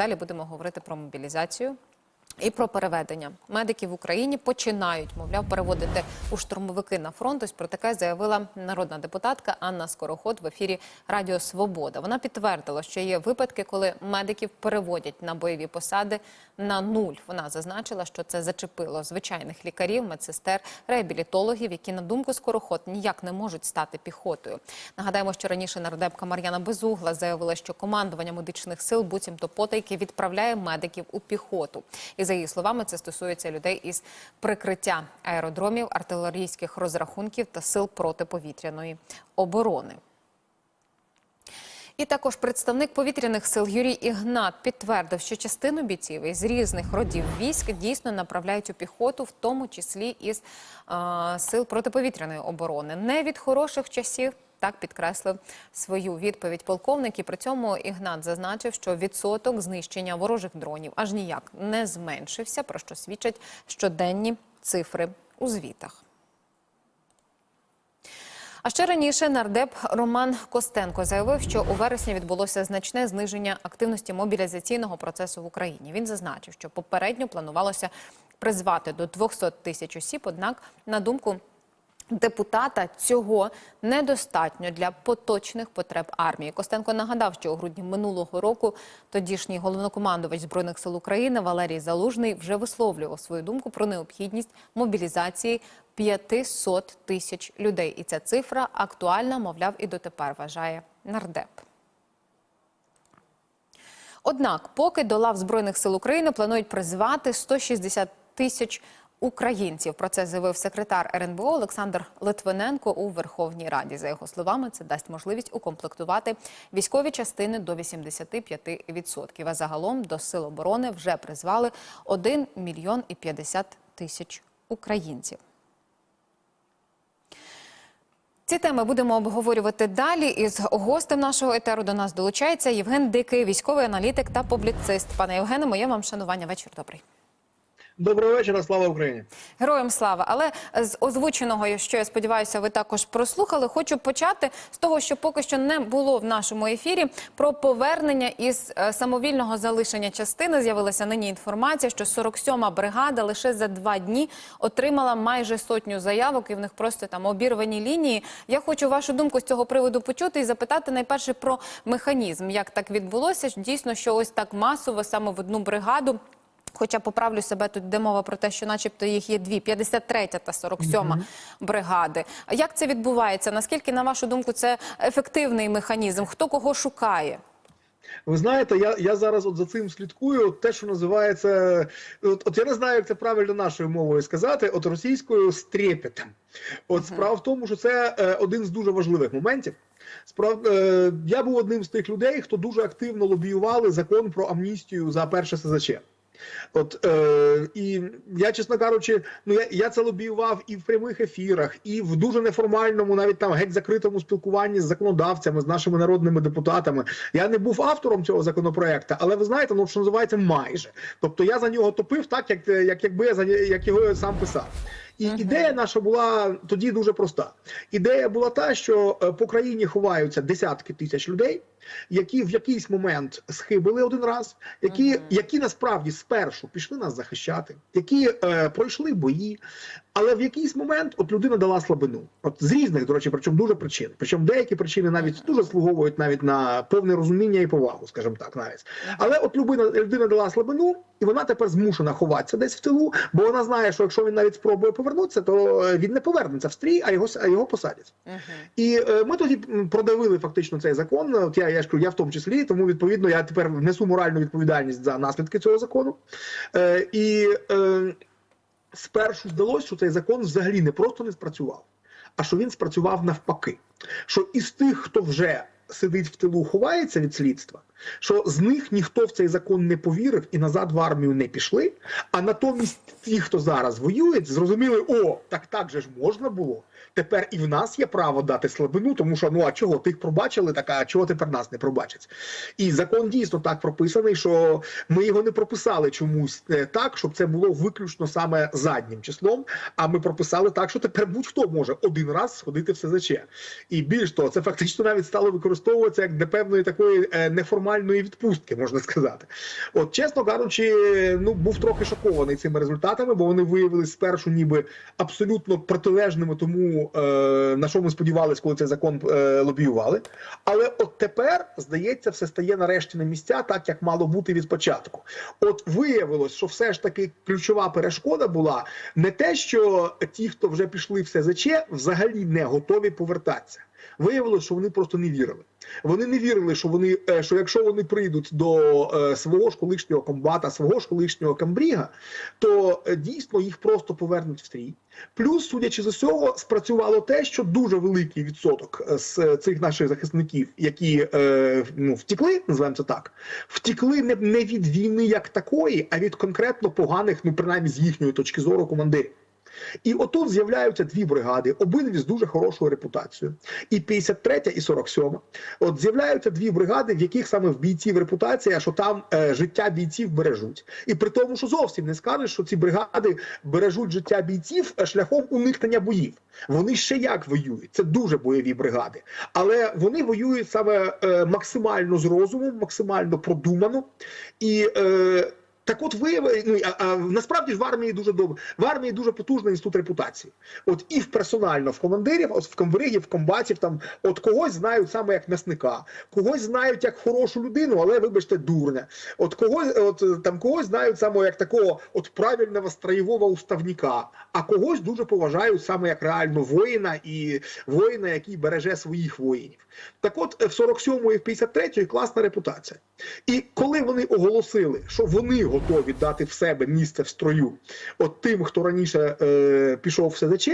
Далі будемо говорити про мобілізацію. І про переведення медики в Україні починають, мовляв, переводити у штурмовики на фронт. Ось про таке заявила народна депутатка Анна Скороход в ефірі Радіо Свобода. Вона підтвердила, що є випадки, коли медиків переводять на бойові посади на нуль. Вона зазначила, що це зачепило звичайних лікарів, медсестер, реабілітологів, які на думку Скороход ніяк не можуть стати піхотою. Нагадаємо, що раніше нардепка Мар'яна Безугла заявила, що командування медичних сил буцімто потайки відправляє медиків у піхоту. І за її словами, це стосується людей із прикриття аеродромів, артилерійських розрахунків та сил протиповітряної оборони. І також представник повітряних сил Юрій Ігнат підтвердив, що частину бійців із різних родів військ дійсно направляють у піхоту, в тому числі із е, сил протиповітряної оборони. Не від хороших часів. Так підкреслив свою відповідь полковник. І при цьому Ігнат зазначив, що відсоток знищення ворожих дронів аж ніяк не зменшився, про що свідчать щоденні цифри у звітах. А ще раніше нардеп Роман Костенко заявив, що у вересні відбулося значне зниження активності мобілізаційного процесу в Україні. Він зазначив, що попередньо планувалося призвати до 200 тисяч осіб. Однак, на думку депутата, цього недостатньо для поточних потреб армії. Костенко нагадав, що у грудні минулого року тодішній головнокомандувач збройних сил України Валерій Залужний вже висловлював свою думку про необхідність мобілізації 500 тисяч людей. І ця цифра актуальна, мовляв, і дотепер вважає нардеп. Однак, поки до лав збройних сил України планують призвати 160 тисяч українців. Про це заявив секретар РНБО Олександр Литвиненко у Верховній Раді. За його словами, це дасть можливість укомплектувати військові частини до 85%. А загалом до сил оборони вже призвали 1 мільйон і 50 тисяч українців. Ці теми будемо обговорювати далі. Із гостем нашого етеру до нас долучається Євген Дикий, військовий аналітик та публіцист. Пане Євгене, моє вам шанування. Вечір добрий. Доброго вечора, слава Україні. Героям слава. Але з озвученого, що я сподіваюся, ви також прослухали. Хочу почати з того, що поки що не було в нашому ефірі про повернення із е, самовільного залишення частини. З'явилася нині інформація, що 47-ма бригада лише за два дні отримала майже сотню заявок, і в них просто там обірвані лінії. Я хочу вашу думку з цього приводу почути і запитати найперше про механізм, як так відбулося. Дійсно, що ось так масово саме в одну бригаду. Хоча поправлю себе тут, де мова про те, що, начебто, їх є дві: 53 та 47 бригади. А як це відбувається? Наскільки, на вашу думку, це ефективний механізм? Хто кого шукає? Ви знаєте, я я зараз от за цим слідкую. Те, що називається, от, от я не знаю, як це правильно нашою мовою сказати, от російською з трепетом. От справа в тому, що це е, один з дуже важливих моментів. Справ е, я був одним з тих людей, хто дуже активно лобіювали закон про амністію за перше СЗЧ. От е, і я, чесно кажучи, ну я я це лобіював і в прямих ефірах, і в дуже неформальному, навіть там геть закритому спілкуванні з законодавцями, з нашими народними депутатами. Я не був автором цього законопроекту, але ви знаєте, ну що називається майже. Тобто я за нього топив, так як як якби я за як його сам писав. І uh -huh. ідея наша була тоді дуже проста. Ідея була та, що по країні ховаються десятки тисяч людей, які в якийсь момент схибили один раз, які, uh -huh. які насправді спершу пішли нас захищати, які е, пройшли бої, але в якийсь момент от людина дала слабину. От з різних, до речі, причому дуже причин. Причому деякі причини навіть дуже слуговують навіть на повне розуміння і повагу, скажімо так, навіть. Але от людина, людина дала слабину, і вона тепер змушена ховатися десь в тилу, бо вона знає, що якщо він навіть спробує повернутися, то він не повернеться в стрій, а його а його посадять. Uh -huh. І е, ми тоді продавили фактично цей закон. От я я ж кажу, я в тому числі, тому відповідно я тепер несу моральну відповідальність за наслідки цього закону. Е, І е, спершу здалося, що цей закон взагалі не просто не спрацював, а що він спрацював навпаки. Що із тих, хто вже сидить в тилу, ховається від слідства, що з них ніхто в цей закон не повірив і назад в армію не пішли. А натомість ті, хто зараз воюють, зрозуміли, о, так так же ж можна було. Тепер і в нас є право дати слабину, тому що ну а чого тих пробачили, так а чого тепер нас не пробачать? І закон дійсно так прописаний, що ми його не прописали чомусь так, щоб це було виключно саме заднім числом. А ми прописали так, що тепер будь-хто може один раз сходити в СЗЧ. І більш того, це фактично навіть стало використовуватися як для певної такої неформальної нормальної відпустки, можна сказати. От, чесно кажучи, ну був трохи шокований цими результатами, бо вони виявилися спершу, ніби абсолютно протилежними тому, е, на що ми сподівалися, коли цей закон е, лобіювали. Але от тепер, здається, все стає нарешті на місця, так як мало бути від початку. От виявилось, що все ж таки ключова перешкода була не те, що ті, хто вже пішли в СЗЧ, взагалі не готові повертатися. Виявилось, що вони просто не вірили. Вони не вірили, що вони е, що якщо вони прийдуть до е, свого ж колишнього комбата, свого ж колишнього камбріга, то е, дійсно їх просто повернуть в стрій. Плюс, судячи з усього, спрацювало те, що дуже великий відсоток з цих наших захисників, які ну, втікли, називаємо це так, втікли не від війни як такої, а від конкретно поганих, ну принаймні з їхньої точки зору, командирів. І отут з'являються дві бригади, обидві з дуже хорошою репутацією. І 53 і 47. От з'являються дві бригади, в яких саме в бійців репутація, що там е, життя бійців бережуть. І при тому, що зовсім не скажеш, що ці бригади бережуть життя бійців е, шляхом уникнення боїв. Вони ще як воюють. Це дуже бойові бригади. Але вони воюють саме е, максимально з розумом, максимально продумано. І е, так от ви ну, а, а, насправді ж в армії дуже добре. В армії дуже потужний інститут репутації. От і в персонально в командирів, от в комбригів, в комбатів там от когось знають саме як м'ясника, когось знають як хорошу людину, але вибачте, дурня. От когось, от там когось знають саме як такого от правильного строєвого уставника, а когось дуже поважають саме як реально воїна і воїна, який береже своїх воїнів. Так от в 47-ї, в 53-ї класна репутація. І коли вони оголосили, що вони готові дати в себе місце в строю, от тим, хто раніше е, пішов в СЗЧ,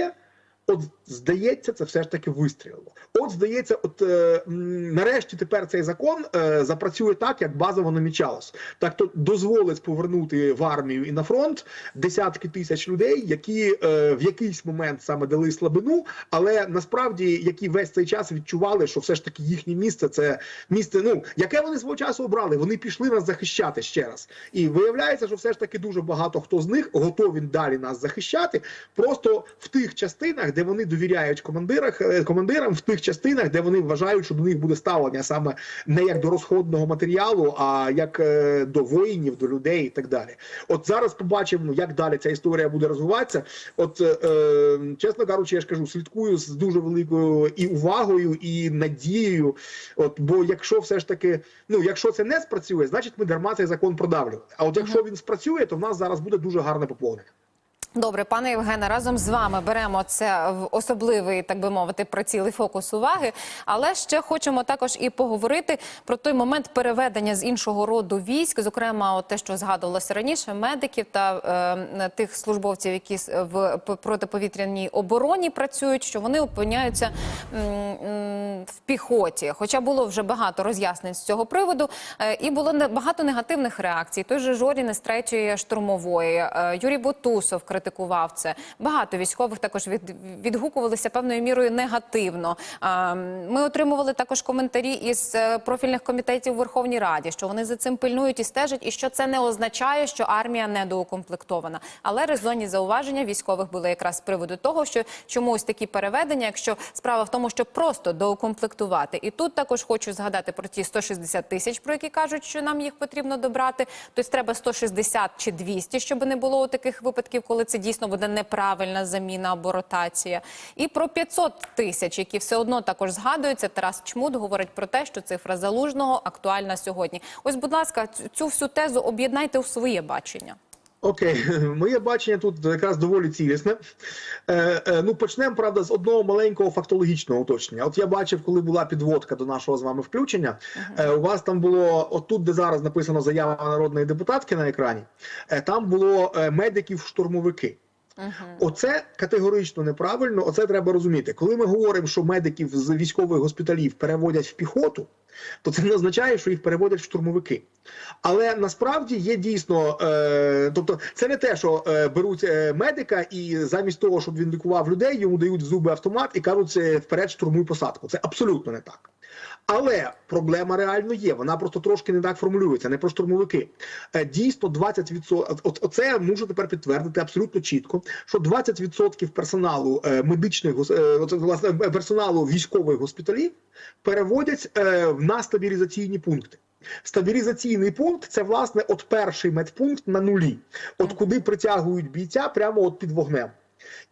от здається, це все ж таки вистрілило. От здається, от е, нарешті тепер цей закон е, запрацює так, як базово намічалось. Так то дозволить повернути в армію і на фронт десятки тисяч людей, які е, в якийсь момент саме дали слабину, але насправді які весь цей час відчували, що все ж таки їхнє місце це місце, ну яке вони свого часу обрали. Вони пішли нас захищати ще раз. І виявляється, що все ж таки дуже багато хто з них готові далі нас захищати, просто в тих частинах, де вони довіряють командирах, е, командирам, в тих частинах, де вони вважають, що до них буде ставлення саме не як до розходного матеріалу, а як е, до воїнів, до людей і так далі. От зараз побачимо, як далі ця історія буде розвиватися. От е, е, чесно кажучи, я ж кажу, слідкую з дуже великою і увагою, і надією. От бо якщо все ж таки, ну якщо це не спрацює, значить ми дарма цей закон продавлювали. А от якщо він спрацює, то в нас зараз буде дуже гарне поповнення. Добре, пане Євгене, разом з вами беремо це в особливий, так би мовити, приціл і фокус уваги. Але ще хочемо також і поговорити про той момент переведення з іншого роду військ, зокрема, от те, що згадувалося раніше, медиків та е, тих службовців, які в протиповітряній обороні працюють, що вони опиняються м, м, в піхоті. Хоча було вже багато роз'яснень з цього приводу, е, і було не- багато негативних реакцій. Той же із третьої штурмової, е, Юрій критикував це. Багато військових також від, відгукувалися певною мірою негативно. А, Ми отримували також коментарі із е, профільних комітетів у Верховній Раді, що вони за цим пильнують і стежать, і що це не означає, що армія недоукомплектована. Але резонні зауваження військових були якраз з приводу того, що чомусь такі переведення, якщо справа в тому, щоб просто доукомплектувати. І тут також хочу згадати про ті 160 тисяч, про які кажуть, що нам їх потрібно добрати. Тобто треба 160 чи 200, щоб не було таких випадків, коли це дійсно буде неправильна заміна або ротація. І про 500 тисяч, які все одно також згадуються. Тарас Чмут говорить про те, що цифра залужного актуальна сьогодні. Ось, будь ласка, цю всю тезу об'єднайте у своє бачення. Окей, моє бачення тут якраз доволі цілісне. Е, е, ну почнемо правда з одного маленького фактологічного уточнення. От я бачив, коли була підводка до нашого з вами включення. Е, у вас там було отут, де зараз написано заява народної депутатки на екрані. Е, там було е, медиків-штурмовики. Оце категорично неправильно. Оце треба розуміти. Коли ми говоримо, що медиків з військових госпіталів переводять в піхоту, то це не означає, що їх переводять в штурмовики. Але насправді є дійсно, е, тобто, це не те, що е, беруть е, медика і замість того, щоб він лікував людей, йому дають в зуби автомат і кажуть, е, вперед штурмуй посадку. Це абсолютно не так. Але проблема реально є. Вона просто трошки не так формулюється, не про штурмовики. Е, Дійсно, 20%, от, оце можу тепер підтвердити абсолютно чітко, що 20% персоналу медичних власне персоналу військових госпіталів переводять на стабілізаційні пункти. Стабілізаційний пункт це власне от перший медпункт на нулі, от куди притягують бійця прямо от під вогнем.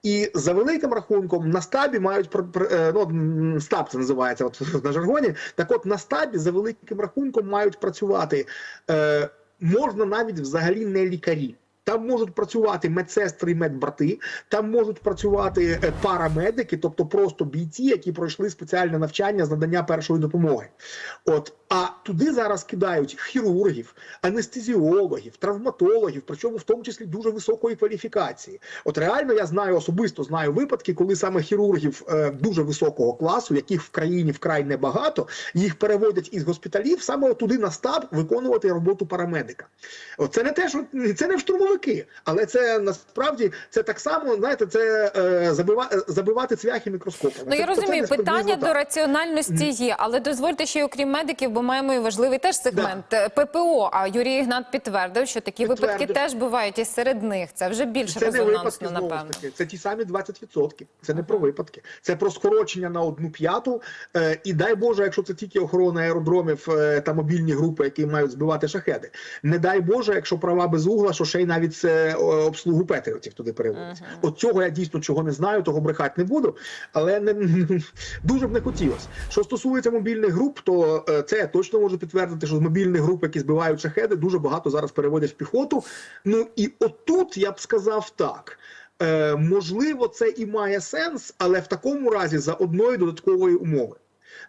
І за великим рахунком на стабі мають е, ну, стаб це називається от, на жаргоні. Так от на стабі за великим рахунком мають працювати е, можна навіть взагалі не лікарі. Там можуть працювати медсестри і медбрати, там можуть працювати е, парамедики, тобто просто бійці, які пройшли спеціальне навчання з надання першої допомоги. От а туди зараз кидають хірургів, анестезіологів, травматологів, причому в тому числі дуже високої кваліфікації. От реально я знаю особисто знаю випадки, коли саме хірургів е, дуже високого класу, яких в країні вкрай небагато, їх переводять із госпіталів саме туди на стаб виконувати роботу парамедика. От це не те, що це не штурмовики, але це насправді це так само, знаєте, це е, забива, е, забивати цвяхи мікроскопом. Ну я Це- це розумію, приблизно питання до раціональності є, але дозвольте ще й окрім медиків, бо маємо і важливий теж сегмент е, ППО. А Юрій Ігнат підтвердив, що такі випадки теж бувають і серед них. Це вже більш Це не резонансно, випадки напевно. Це ті самі 20%. Це не про випадки. Це про скорочення на одну п'яту. Е, і дай Боже, якщо це тільки охорона аеродромів е, та мобільні групи, які мають збивати шахеди. Не дай Боже, якщо права без угла, що ще й навіть це о, обслугу петріотів туди переводять. От цього я дійсно чого не знаю, того брехати не буду. Але не дуже б не хотілося. Що стосується мобільних груп, то е, це я точно можу підтвердити, що з мобільних груп, які збивають шахеди, дуже багато зараз переводять в піхоту. Ну і отут я б сказав так. Е, можливо, це і має сенс, але в такому разі за одної додаткової умови.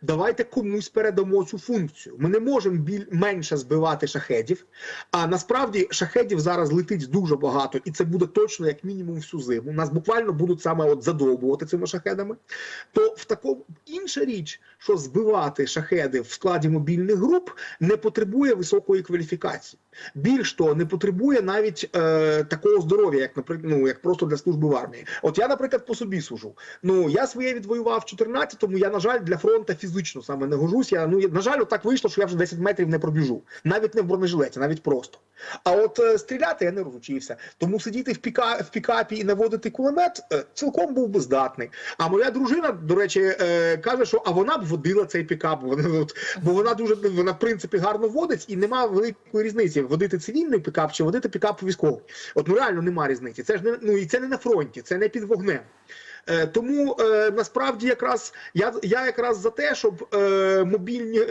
Давайте комусь передамо цю функцію. Ми не можемо біль менше збивати шахедів. А насправді шахедів зараз летить дуже багато, і це буде точно як мінімум всю зиму. Нас буквально будуть саме от задовбувати цими шахедами. То в такому інша річ, що збивати шахеди в складі мобільних груп не потребує високої кваліфікації. Більш того, не потребує навіть е, такого здоров'я, як наприклад, ну як просто для служби в армії. От я, наприклад, по собі сужу. Ну я своє відвоював в 14-му, Я на жаль для фронту фізично саме не гожусь. Я ну на жаль, так вийшло, що я вже 10 метрів не пробіжу, навіть не в бронежилеті, навіть просто. А от е, стріляти я не розучився. Тому сидіти в піка в пікапі і наводити кулемет е, цілком був би здатний. А моя дружина, до речі, е, каже, що а вона б водила цей пікап. Вона от, бо вона дуже вона в принципі гарно водить і нема великої різниці водити цивільний пікап чи водити пікап військовий. От ну реально нема різниці. Це ж не ну і це не на фронті, це не під вогнем. Е, тому е, насправді якраз я, я якраз за те, щоб е, мобільні,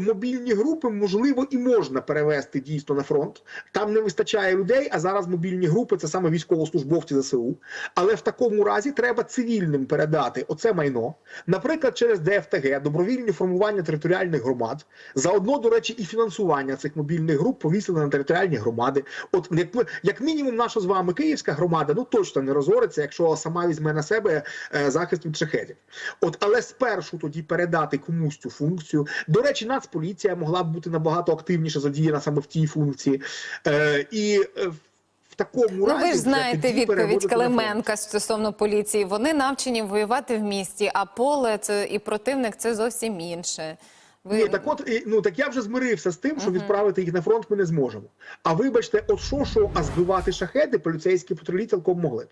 мобільні групи можливо і можна перевести дійсно на фронт. Там не вистачає людей, а зараз мобільні групи це саме військовослужбовці ЗСУ. Але в такому разі треба цивільним передати оце майно, наприклад, через ДФТГ, добровільні формування територіальних громад. Заодно, до речі, і фінансування цих мобільних груп повісили на територіальні громади. От як, мінімум, наша з вами київська громада ну точно не розориться, якщо сама візьме на себе захист від шахедів. От, але спершу тоді передати комусь цю функцію. До речі, Нацполіція могла б бути набагато активніше задіяна саме в тій функції. Е, і е, в такому Ну разі ви ж знаєте відповідь. Калименка стосовно поліції. Вони навчені воювати в місті, а поле це і противник це зовсім інше. Ви Ні, так от ну так я вже змирився з тим, що відправити їх на фронт ми не зможемо. А вибачте, от що що, а збивати шахеди поліцейські патрулі цілком могли.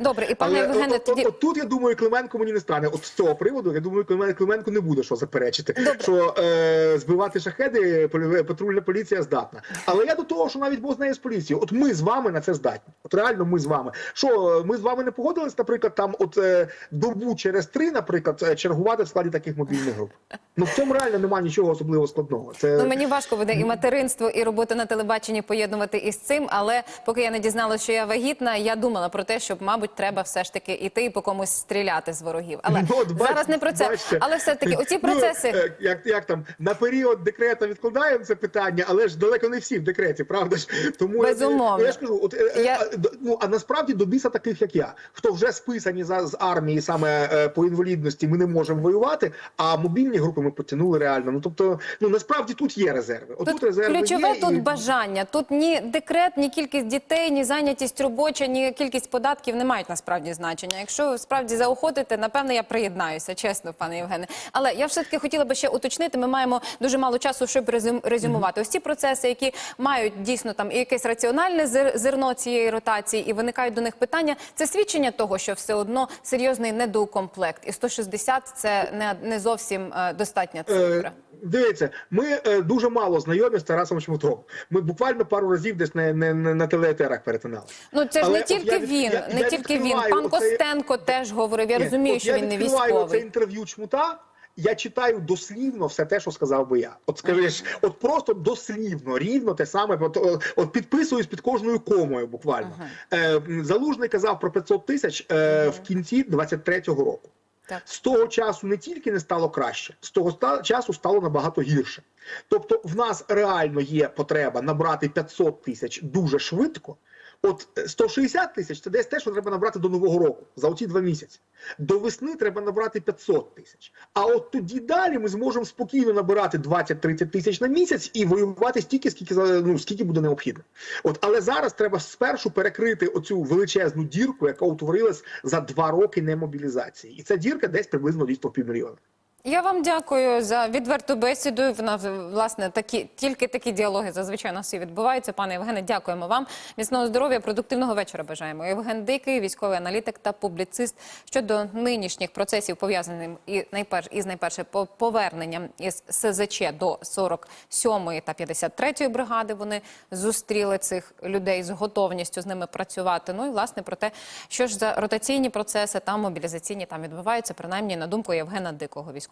Добре, і пане Євгене, от, тоді от тут я думаю, Клименко мені не стане. От з цього приводу я думаю, Климен- Клименко не буде що заперечити, Добре. що е, збивати шахеди патрульна поліція здатна. Але я до того, що навіть Бог знає з поліцією. От ми з вами на це здатні. От реально ми з вами. Що ми з вами не погодились, наприклад, там от е, добу через три, наприклад, е, чергувати в складі таких мобільних груп. Ну в цьому реально немає нічого особливо складного. Це Ну мені важко буде і материнство, і робота на телебаченні поєднувати із цим. Але поки я не дізналася, що я вагітна, я думала про те, щоб, мабуть, треба все ж таки іти і по комусь стріляти з ворогів. Але Ну, от зараз не про це. бачите. Але все таки, оці Ну, процеси. е, як, як там на період декрета відкладаємо це питання, але ж далеко не всі в декреті, правда ж? Тому Безумовно. Я, ж кажу, от е, е, Я- а, ну а насправді до біса таких, як я, хто вже списані за з армії саме по інвалідності, ми не можемо воювати. А мобільні групи ми потягнули реально. Ну тобто, ну насправді тут є резерви. Отут Тут резерви ключове є, тут і- бажання. Тут ні декрет, ні кількість дітей, ні зайнятість робоча, ні кількість податків не мають насправді значення. Якщо ви справді заохотити, напевне, я приєднаюся, чесно, пане Євгене. Але я все таки хотіла би ще уточнити. Ми маємо дуже мало часу, щоб резюм- резюмувати. Ось ці процеси, які мають дійсно там і якесь раціональне зерно цієї ротації, і виникають до них питання. Це свідчення того, що все одно серйозний недоукомплект, і 160 – це не, не зовсім е, достатня цифра. Е, Дивіться, ми е, дуже мало знайомі з Тарасом Чмутом. Ми буквально пару разів десь на, на, на, на телеетерах перетинали. Ну це ж Але не тільки я він, я- не я тільки він. Пан оцей- Костенко теж говорив. Я Ні, розумію, от що я він не відкриваю це інтерв'ю чмута. Я читаю дослівно все те, що сказав би я. От скажеш, от просто дослівно, рівно те саме. От, от, підписуюсь під кожною комою, буквально. Е, Залужний казав про 500 тисяч е, в кінці 23-го року. Так. З того часу не тільки не стало краще, з того ста- часу стало набагато гірше. Тобто, в нас реально є потреба набрати 500 тисяч дуже швидко. От е, 160 тисяч це десь те, що треба набрати до нового року за оці два місяці. До весни треба набрати 500 тисяч. А от тоді далі ми зможемо спокійно набирати 20-30 тисяч на місяць і воювати стільки, скільки ну скільки буде необхідно. От але зараз треба спершу перекрити оцю величезну дірку, яка утворилась за два роки немобілізації, і ця дірка десь приблизно по півмільйона. Я вам дякую за відверту бесіду. Вона власне такі тільки такі діалоги зазвичай у нас і відбуваються. Пане Євгене, дякуємо вам. Міцного здоров'я, продуктивного вечора. Бажаємо. Євген Дикий, військовий аналітик та публіцист щодо нинішніх процесів пов'язаних і найперш із найперше по- поверненням із СЗЧ до 47-ї та 53-ї бригади. Вони зустріли цих людей з готовністю з ними працювати. Ну і власне про те, що ж за ротаційні процеси та мобілізаційні там відбуваються, принаймні на думку Євгена Дикого, військового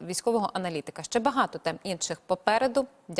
військового аналітика. Ще багато тем інших попереду.